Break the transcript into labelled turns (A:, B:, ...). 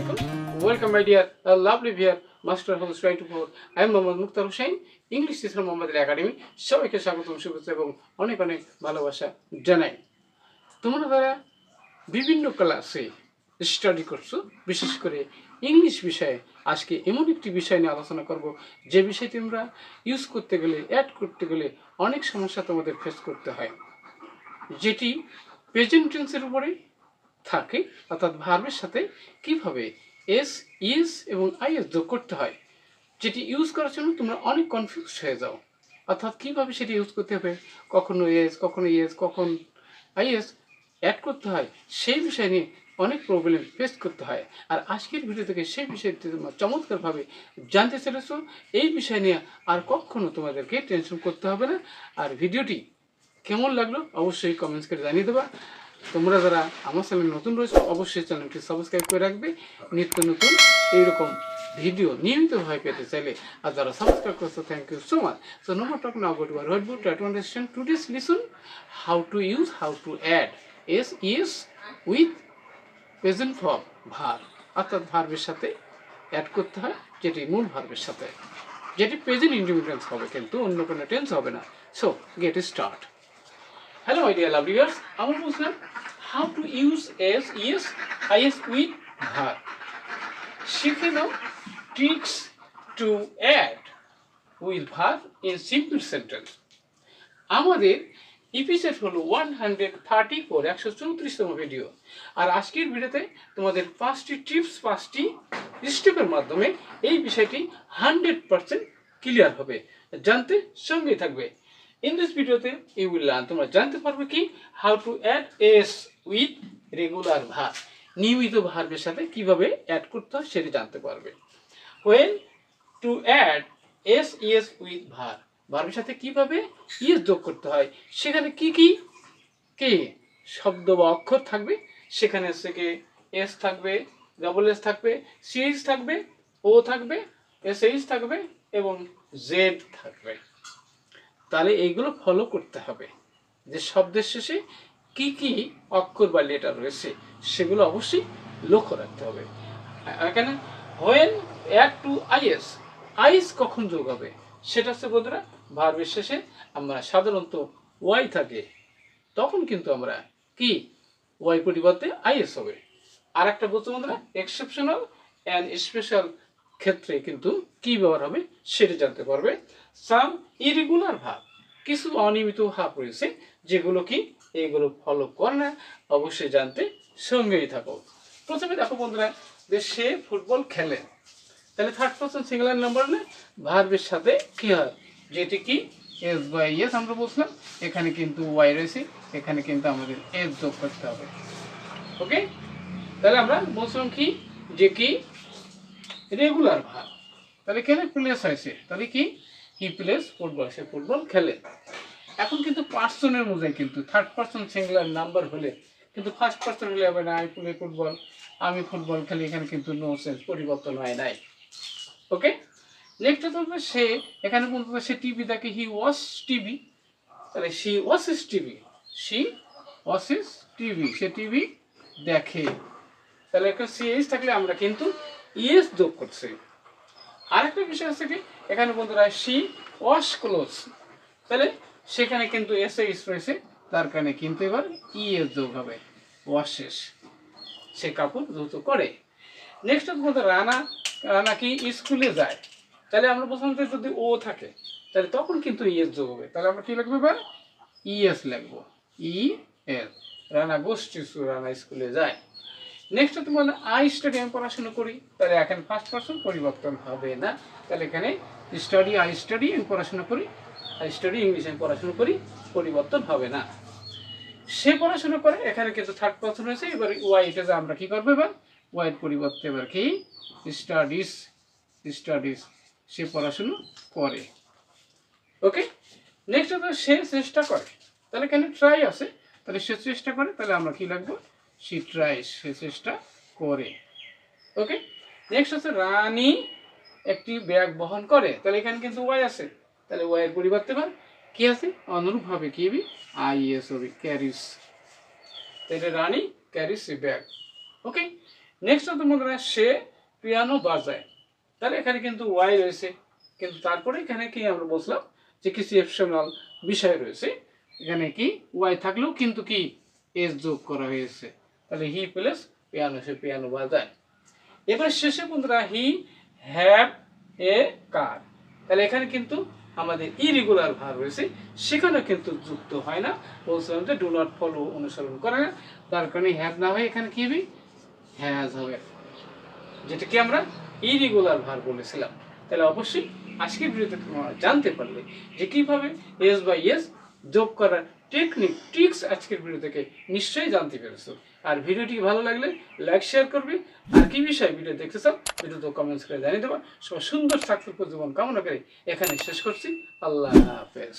A: alaikum. Welcome, my dear, uh, lovely viewer, master of Straight to Four. I am Mohammad Mukhtar Hussain, English teacher Mohammad academy সবাইকে স্বাগতম শুভেচ্ছা এবং অনেক অনেক ভালোবাসা জানাই তোমরা যারা বিভিন্ন ক্লাসে স্টাডি করছ বিশেষ করে ইংলিশ বিষয়ে আজকে এমন একটি বিষয় নিয়ে আলোচনা করব যে বিষয় তোমরা ইউজ করতে গেলে অ্যাড করতে গেলে অনেক সমস্যা তোমাদের ফেস করতে হয় যেটি প্রেজেন্ট টেন্সের উপরে থাকে, অর্থাৎ ভার্বের সাথে কীভাবে এস ইস এবং আইএস যোগ করতে হয়, যেটি ইউজ করার জন্য তোমরা অনেক কনফিউজ হয়ে যাও। অর্থাৎ কীভাবে সেটি ইউজ করতে হবে, কখনো এস কখনো ইয়েস কখন আইএস অ্যাড করতে হয়, সেই বিষয় নিয়ে অনেক প্রবলেম ফেস করতে হয়। আর আজকের ভিডিও থেকে সেই বিষয়টি তোমরা চমৎকারভাবে জানতে চলেছো, এই বিষয় নিয়ে আর কখনো তোমাদেরকে টেনশন করতে হবে না। আর ভিডিওটি কেমন লাগল, অবশ্যই কমেন্টস করে জানিয়ে দেবা। তোমরা যারা আমার চ্যানেল নতুন রয়েছে, অবশ্যই চ্যানেলটি সাবস্ক্রাইব করে রাখবে। নিত্য নতুন এইরকম ভিডিও নিয়মিতভাবে পেতে চাইলে, আর যারা সাবস্ক্রাইব করছ thank you so much so no more talk now go to our what book to understand today's lesson how to use how to add S es with present form verb অর্থাৎ ভার্বের সাথে add করতে হয়, যেটি মূল ভার্বের সাথে। যেটি প্রেজেন্ট ইন্ডিপেন্ডেন্স হবে, কিন্তু অন্য কোনো টেন্স হবে না। So get start hello my dear lovely viewers আমরা বুঝলাম how to use S es ies with verb শিখে নাও tricks to add with verb in simple sentence আমাদের এপিসোড হলো ওয়ান হান্ড্রেড থার্টি ফোর একশো চৌত্রিশতম ভিডিও আর আজকের ভিডিওতে তোমাদের পাঁচটি টিপস পাঁচটি স্টেপের মাধ্যমে এই বিষয়টি হান্ড্রেড পার্সেন্ট ক্লিয়ার হবে। জানতে সঙ্গে থাকবে। ইন দিস ভিডিওতে ইউ উইল লার্ন তোমরা জানতে পারবে কি how to add S with regular verb নিয়মিত ভার্বের সাথে কীভাবে অ্যাড করতে হয় সেটি জানতে পারবে। When to add S es with verb ভার্বের সাথে কীভাবে ইএস যোগ করতে হয়, সেখানে কি কি কি শব্দ বা অক্ষর থাকবে, সেখানে থেকে এস থাকবে ডবল এস থাকবে সিএস থাকবে ও থাকবে এস থাকবে এবং জেড থাকবে। তাহলে এইগুলো ফলো করতে হবে। যে শব্দের শেষে কি কি অক্ষর বা লেটার রয়েছে, সেগুলো অবশ্যই লক্ষ্য রাখতে হবে। এখানে when add to ies ies কখন যোগ হবে? সেটা হচ্ছে বন্ধুরা ভার্বের শেষে আমরা সাধারণত ওয়াই থাকে, তখন কিন্তু আমরা কি? ওয়াই পরিবর্তে আইএস হবে। আর একটা বলতে বন্ধুরা এক্সেপশনাল অ্যান্ড স্পেশাল ক্ষেত্রে কিন্তু কি ব্যবহার হবে সেটা জানতে পারবে। সাম ইরেগুলার ভাব, কিছু অনিয়মিত ভাব রয়েছে যেগুলো কি এইগুলো ফলো করে না, অবশ্যই জানতে সঙ্গেই থাকো। প্রথমে দেখো বন্ধুরা যে সে ফুটবল খেলে, তাহলে থার্ড পার্সন সিঙ্গুলার নাম্বার হলে ভার্বের সাথে কি হয়? যেটি কি? এস বাই এস আমরা বলছিলাম, এখানে কিন্তু ওয়াই রয়েছে, এখানে কিন্তু আমাদের এস যোগ করতে হবে। ওকে তাহলে আমরা বলছিলাম কি? যে কি রেগুলার ভাব তাহলে কেন প্লেস হয়েছে। তাহলে কি? He plays? ফুটবল। সে ফুটবল খেলে। এখন কিন্তু পার্সনের মধ্যে কিন্তু থার্ড পার্সন সিঙ্গুলার নাম্বার হলে কিন্তু ফার্স্ট পার্সন হলে হবে না আই প্লে ফুটবল আমি ফুটবল খেলি এখানে কিন্তু নো সেন্স পরিবর্তন হয় নাই। ওকে নেক্সট হচ্ছে সে, এখানে বলতে সে টিভি দেখে হি ওয়াচ টিভি তাহলে she watches TV she watches TV say TV দেখে। তাহলে একটা সিএস থাকলে আমরা কিন্তু ইএস যোগ করছি। আরেকটা বিষয় আছে কি, এখানে বন্ধুরা সি ওয়াশ ক্লোথ তাহলে সেখানে কিন্তু এস এস রয়েছে তার কারণে কিন্তু এবার ইএস যোগ হবে ওয়াশেস সে কাপড় দ্রুত করে। নেক্সট বলতে রানা রানা কি স্কুলে যায়। তাহলে আমরা প্রথমত যদি ও থাকে, তাহলে তখন কিন্তু ইএস যোগ হবে। তাহলে আমরা কি লিখব এবার? ইএস লিখব। ই এস রানা গোষ্ঠী, রানা স্কুলে যায়। নেক্সট তোমার আই স্টাডি আমি পড়াশোনা করি, তাহলে এখন ফার্স্ট পার্সন পরিবর্তন হবে না। তাহলে এখানে স্টাডি আই স্টাডি আমি পড়াশোনা করি আই স্টাডি ইংলিশ আমি পড়াশোনা করি, পরিবর্তন হবে না। সে পড়াশোনা করে, এখানে কিন্তু থার্ড পার্সন হয়েছে, এবার ওয়াই এটা যে আমরা কি করব এবার? ওয়াইয়ের পরিবর্তে এবার কি? স্টাডিস স্টাডিস সে পড়াশুনো করে। ওকে নেক্সট হচ্ছে সে চেষ্টা করে। তাহলে এখানে ট্রাই আছে, তাহলে সে চেষ্টা করে, তাহলে আমরা কি লাগবো সি ট্রাইস সে চেষ্টা করে। ওকে নেক্সট হচ্ছে রানী একটি ব্যাগ বহন করে। তাহলে এখানে কিন্তু ওয়াই আছে। তাহলে ওয়াইয়ের পরিবর্তে এবার কি আছে? অনুরূপভাবে কি হবে আই এস হবে ক্যারিস তাহলে রানী ক্যারিস এ ব্যাগ ওকে নেক্সট বন্ধুরা সে পিয়ানো বাজায়। তাহলে এখানে কিন্তু ওয়াই রয়েছে। কিন্তু তারপরে এখানে কি আমরা বলছিলাম? যে কিছু এপশনাল বিষয় রয়েছে। এখানে কি ওয়াই থাকলেও কিন্তু কি এস যোগ করা হয়েছে। তাহলে হি প্লাস পিয়ানো সে পিয়ানো বাজায়। এবার শেষে বন্ধুরা, হি হ্যাভ এ কার। তাহলে এখানে কিন্তু আমাদের ইরেগুলার ভার রয়েছে সেখানে কিন্তু যুক্ত হয় না। বলছিলাম যে ডু নট ফলো অনুসরণ করে না। তার কারণে হ্যাভ না হয়ে এখানে কি হবে? হ্যাজ হবে। যেটাকে আমরা ইরেগুলার ভার বলেছিলাম। তাহলে অবশ্যই আজকের ভিডিওতে তোমরা জানতে পারলে যে কীভাবে এস বাই এস যোগ করার টেকনিক ট্রিক্স আজকের ভিডিও থেকে নিশ্চয়ই জানতে পেরেছ। আর ভিডিওটি ভালো লাগলে লাইক শেয়ার করবে। আর কি বিষয়ে ভিডিও দেখতে চাও ভিডিও তো কমেন্টস করে জানিয়ে দেবা। সবাই সুন্দর সাকসেসফুল জীবন কামনা করে এখানে শেষ করছি। আল্লাহ হাফেজ।